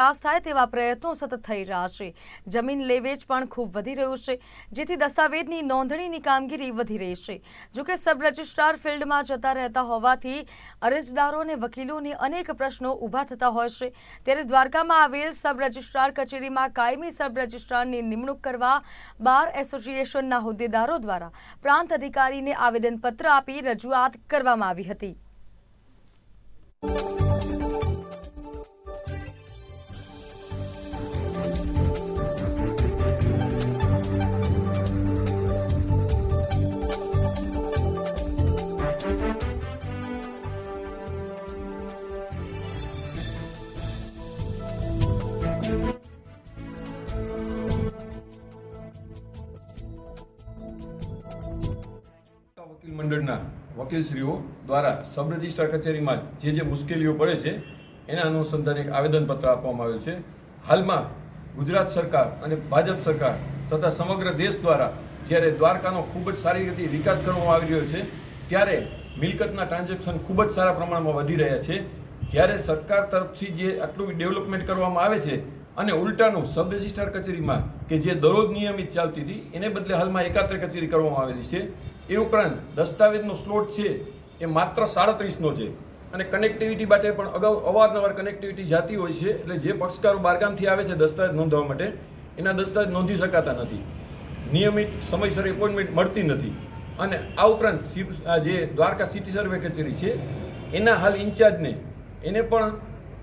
વિકાસ થાય તેવા પ્રયત્નો સતત થઈ રહ્યા છે. જમીન લેવેચ પણ ખૂબ વધી રહ્યું છે, જેથી દસ્તાવેજની નોંધણીની કામગીરી વધી રહી છે. જોકે સબ રજિસ્ટ્રાર ફિલ્ડમાં જતા રહેતા હોવાથી અરજદારો અને વકીલોને અનેક પ્રશ્નો ઊભા થતા હોય છે. ત્યારે દ્વારકામાં આવેલ સબ રજિસ્ટ્રાર કચેરીમાં કાયમી સબ રજિસ્ટ્રારની નિમણૂક કરવા બાર એસોસિએશનના હોદ્દેદારો દ્વારા પ્રાંત અધિકારીને આવેદનપત્ર આપી રજૂઆત કરવામાં આવી હતી. મંડળના વકીલશ્રીઓ દ્વારા સબ રજિસ્ટ્રાર કચેરીમાં જે જે મુશ્કેલીઓ પડે છે, એના અનુસંધાને એક આવેદનપત્ર આપવામાં આવ્યું છે. હાલમાં ગુજરાત સરકાર અને ભાજપ સરકાર તથા સમગ્ર દેશ દ્વારા જ્યારે દ્વારકાનો ખૂબ જ સારી રીતે વિકાસ કરવામાં આવી રહ્યો છે, ત્યારે મિલકતના ટ્રાન્ઝેક્શન ખૂબ જ સારા પ્રમાણમાં વધી રહ્યા છે. જ્યારે સરકાર તરફથી જે આટલું ડેવલપમેન્ટ કરવામાં આવે છે અને ઉલટાનું સબ રજિસ્ટ્રાર કચેરીમાં કે જે દરરોજ નિયમિત ચાલતી હતી, એને બદલે હાલમાં એકાત્ર કચેરી કરવામાં આવેલી છે. એ ઉપરાંત દસ્તાવેજનો સ્લોટ છે એ માત્ર સાડત્રીસનો છે. અને કનેક્ટિવિટી માટે પણ અગાઉ અવારનવાર કનેક્ટિવિટી જાતી હોય છે, એટલે જે પક્ષકારો બારગામથી આવે છે દસ્તાવેજ નોંધવા માટે, એના દસ્તાવેજ નોંધી શકાતા નથી. નિયમિત, સમયસર એપોઇન્ટમેન્ટ મળતી નથી. અને આ ઉપરાંત જે દ્વારકા સિટી સર્વે કચેરી છે, એના હાલ ઇન્ચાર્જને એને પણ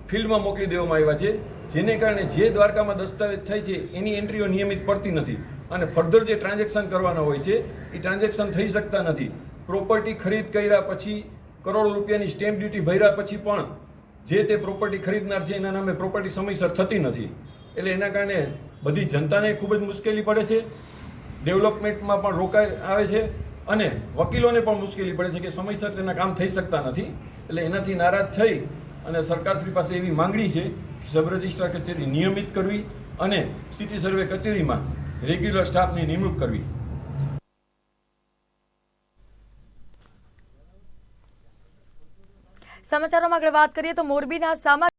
ફિલ્ડમાં મોકલી દેવામાં આવ્યા છે, જેને કારણે જે દ્વારકામાં દસ્તાવેજ થાય છે, એની એન્ટ્રીઓ નિયમિત પડતી નથી. અને ફર્ધર જે ટ્રાન્ઝેક્શન કરવાના હોય છે, એ ટ્રાન્ઝેક્શન થઈ શકતા નથી. પ્રોપર્ટી ખરીદ કર્યા પછી, કરોડો રૂપિયાની સ્ટેમ્પ ડ્યુટી ભર્યા પછી પણ, જે તે પ્રોપર્ટી ખરીદનાર છે, એના નામે પ્રોપર્ટી સમયસર થતી નથી. એટલે એના કારણે બધી જનતાને ખૂબ જ મુશ્કેલી પડે છે. ડેવલપમેન્ટમાં પણ રોકાઈ આવે છે અને વકીલોને પણ મુશ્કેલી પડે છે કે સમયસર તેના કામ થઈ શકતા નથી. એટલે એનાથી નારાજ થઈ અને સરકારશ્રી પાસે એવી માંગણી છે કે સબ રજિસ્ટ્રાર કચેરી નિયમિત કરવી અને સિટી સર્વે કચેરીમાં રેગ્યુલર સ્ટાફની નિમણૂક કરવી. સમાચારોમાં આગળ વાત કરીએ તો મોરબીના સામા